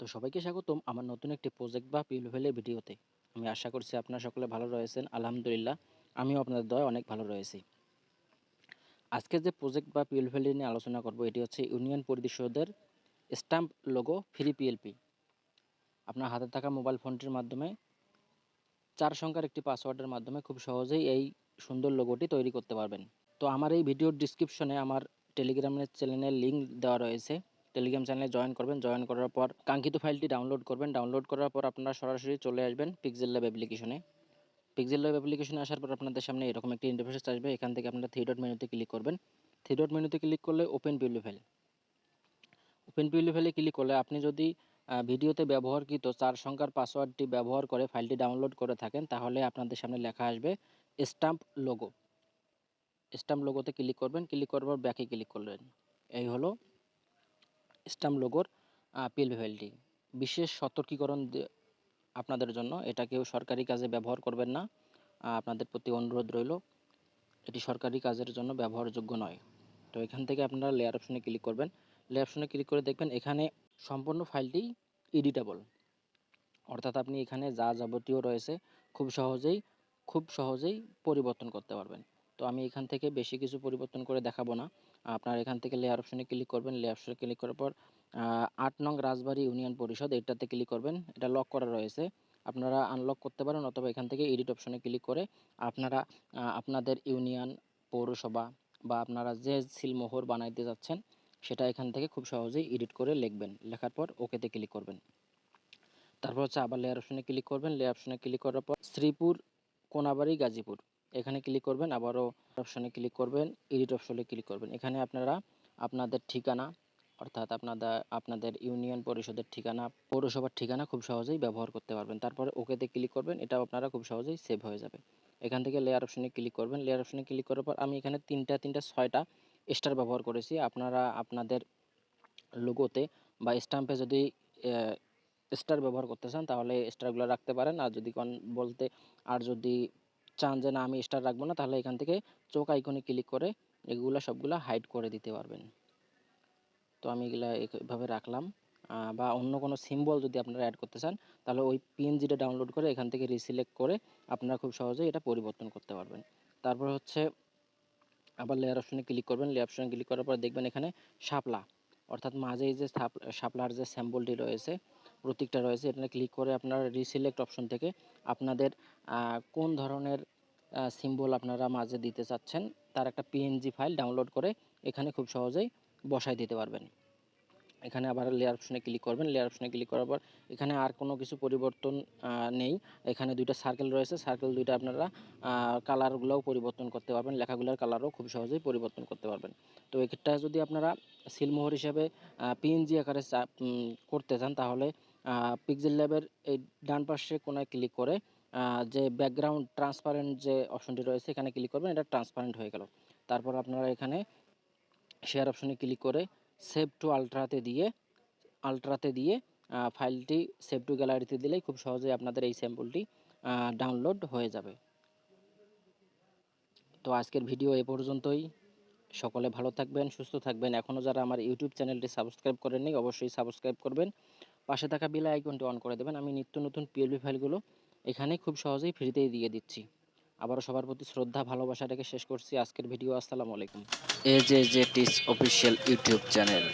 তো সবাইকে স্বাগতম আমার নতুন একটি প্রজেক্ট বা পিলভেলের ভিডিওতে আমি আশা করছি আপনারা সকলে ভালো রয়েছেন, আলহামদুলিল্লাহ। আমিও আপনাদের দয় অনেক ভালো রয়েছি। আজকে যে প্রজেক্ট বা পিএলভেলি নিয়ে আলোচনা করব, এটি হচ্ছে ইউনিয়ন পরিষদের স্ট্যাম্প লোগো ফ্রি পিএলপি আপনার হাতে থাকা মোবাইল ফোনটির মাধ্যমে, চার সংখ্যার একটি পাসওয়ার্ডের মাধ্যমে খুব সহজেই এই সুন্দর লোগোটি তৈরি করতে পারবেন। তো আমার এই ভিডিওর ডিসক্রিপশনে আমার টেলিগ্রামের চ্যানেলের লিঙ্ক দেওয়া রয়েছে। টেলিগ্রাম চ্যানেলে জয়েন করবেন। জয়েন করার পর কাঙ্ক্ষিত ফাইলটি ডাউনলোড করবেন। ডাউনলোড করার পর আপনারা সরাসরি চলে আসবেন পিক্সেল ল্যাব অ্যাপ্লিকেশনে পিক্সেল ল্যাব অ্যাপ্লিকেশনে আসার পর আপনাদের সামনে এরকম একটি ইন্টারফেস আসবে। এখান থেকে আপনারা থ্রি ডট মেনুতে ক্লিক করবেন। থ্রি ডট মেনুতে ক্লিক করলে ওপেন পিউলি ফাইল ওপেন পিউলি ফাইলে ক্লিক করলে আপনি যদি ভিডিওতে ব্যবহারকৃত চার সংখ্যার পাসওয়ার্ডটি ব্যবহার করে ফাইলটি ডাউনলোড করে থাকেন, তাহলে আপনাদের সামনে লেখা আসবে স্টাম্প লোগো স্টাম্প লোগোতে ক্লিক করবেন। ক্লিক করার পর ব্যাকে ক্লিক করলেন। এই হলো স্টাম্প লোগোর পিএলপি ফাইলটি বিশেষ সতর্কীকরণ আপনাদের জন্য এটা কেউ সরকারি কাজে ব্যবহার করবেন না। আপনাদের প্রতি অনুরোধ রইল, এটি সরকারি কাজের জন্য ব্যবহারযোগ্য নয়। তো এখান থেকে আপনারা লেয়ার অপশনে ক্লিক করবেন। লেয়ার অপশনে ক্লিক করে দেখবেন এখানে সম্পূর্ণ ফাইলটি এডিটেবল অর্থাৎ আপনি এখানে যা যাবতীয় রয়েছে খুব সহজেই খুব সহজেই পরিবর্তন করতে পারবেন। তো আমি এখান থেকে বেশি কিছু পরিবর্তন করে দেখাবো না। আপনার এখান থেকে লেয়ার অপশনে ক্লিক করবেন। লেয়ার অপশনে ক্লিক করার পর আট নং রাজবাড়ী ইউনিয়ন পরিষদ এটাতে ক্লিক করবেন। এটা লক করা রয়েছে। আপনারা আনলক করতে পারেন অথবা এখান থেকে এডিট অপশনে ক্লিক করে আপনারা আপনাদের ইউনিয়ন পৌরসভা বা আপনারা যে সিলমোহর বানাইতে যাচ্ছেন, সেটা এখান থেকে খুব সহজেই এডিট করে লিখবেন। লেখার পর ওকেতে ক্লিক করবেন। তারপর হচ্ছে আবার লেয়ার অপশনে ক্লিক করবেন। লেয়ার অপশনে ক্লিক করার পর শ্রীপুর, কোনাবাড়ি, গাজীপুর। এখানে ক্লিক করবেন, আবারও অপশনে ক্লিক করবেন এডিট অপশনে ক্লিক করবেন। এখানে আপনারা আপনাদের ঠিকানা, অর্থাৎ আপনাদের আপনাদের ইউনিয়ন পরিষদের ঠিকানা, পৌরসভার ঠিকানা খুব সহজেই ব্যবহার করতে পারবেন। তারপরে ওকেতে ক্লিক করবেন, এটা আপনারা খুব সহজেই সেভ হয়ে যাবে। এখান থেকে লেয়ার অপশনে ক্লিক করবেন। লেয়ার অপশনে ক্লিক করার পর আমি এখানে তিনটা তিনটা, ছয়টা স্টার ব্যবহার করেছি। আপনারা আপনাদের লোগোতে বা স্টাম্পে যদি স্টার ব্যবহার করতে চান, তাহলে স্টারগুলো রাখতে পারেন। আর যদি বলতে, আর যদি চান যে, না, আমি স্টার রাখব না। তাহলে এখান থেকে চোখ আইকনে ক্লিক করে এগুলো সবগুলা হাইড করে দিতে পারবেন। তো আমি এগুলা এভাবে রাখলাম। বা অন্য কোনো সিম্বল যদি আপনারা অ্যাড করতে চান, তাহলে ওই পিএনজিটা ডাউনলোড করে এখান থেকে রিসিলেক্ট করে আপনারা খুব সহজেই এটা পরিবর্তন করতে পারবেন। তারপর হচ্ছে আবার লেয়ার অপশনে ক্লিক করবেন। লেয়ার অপশনে ক্লিক করার পর দেখবেন এখানে শাপলা, অর্থাৎ মাঝে যে শাপ- শাপলার যে স্যাম্পলটি রয়েছে প্রতীকটা রয়েছে এখানে ক্লিক করে আপনারা রিসিলেক্ট অপশন থেকে আপনাদের কোন ধরনের সিম্বল আপনারা মাঝে দিতে চাচ্ছেন, তার একটা পিএনজি ফাইল ডাউনলোড করে এখানে খুব সহজেই বসায় দিতে পারবেন। এখানে আবার লেয়ার অপশনে ক্লিক করবেন। লেয়ার অপশনে ক্লিক করার পর এখানে আর কোনো কিছু পরিবর্তন নেই। এখানে দুইটা সার্কেল রয়েছে। সার্কেল দুইটা আপনারা কালারগুলোও পরিবর্তন করতে পারবেন। লেখাগুলোর কালারও খুব সহজেই পরিবর্তন করতে পারবেন। তো এটা যদি আপনারা সিলমোহর হিসাবে পিএনজি আকারে করতে চান, তাহলে পিক্সেল ল্যাবের এই ডান পাশে কোনায় ক্লিক করে যে ব্যাকগ্রাউন্ড ট্রান্সপারেন্ট যে অপশনটি রয়েছে, এখানে ক্লিক করবেন। এটা ট্রান্সপারেন্ট হয়ে গেল। তারপর আপনারা এখানে শেয়ার অপশনে ক্লিক করে সেভ টু আলট্রাতে দিয়ে আলট্রাতে দিয়ে ফাইলটি সেভ টু গ্যালারিতে দিলেই খুব সহজেই আপনাদের এই স্যাম্পলটি ডাউনলোড হয়ে যাবে। তো আজকের ভিডিও এ পর্যন্তই। সকলে ভালো থাকবেন, সুস্থ থাকবেন। এখনও যারা আমার ইউটিউব চ্যানেলটি সাবস্ক্রাইব করেননি, অবশ্যই সাবস্ক্রাইব করবেন। পাশে থাকা বেল আইকনটি অন করে দেবেন। আমি নিত্য নতুন পিএলবি ফাইলগুলো এখানে খুব সহজেই ফ্রিতেই দিয়ে দিচ্ছি। আবারও সবার প্রতি শ্রদ্ধা, ভালোবাসা রেখে শেষ করছি। আজকের ভিডিও, আসসালামু আলাইকুম। এ জে জে টিস অফিসিয়াল ইউটিউব চ্যানেল।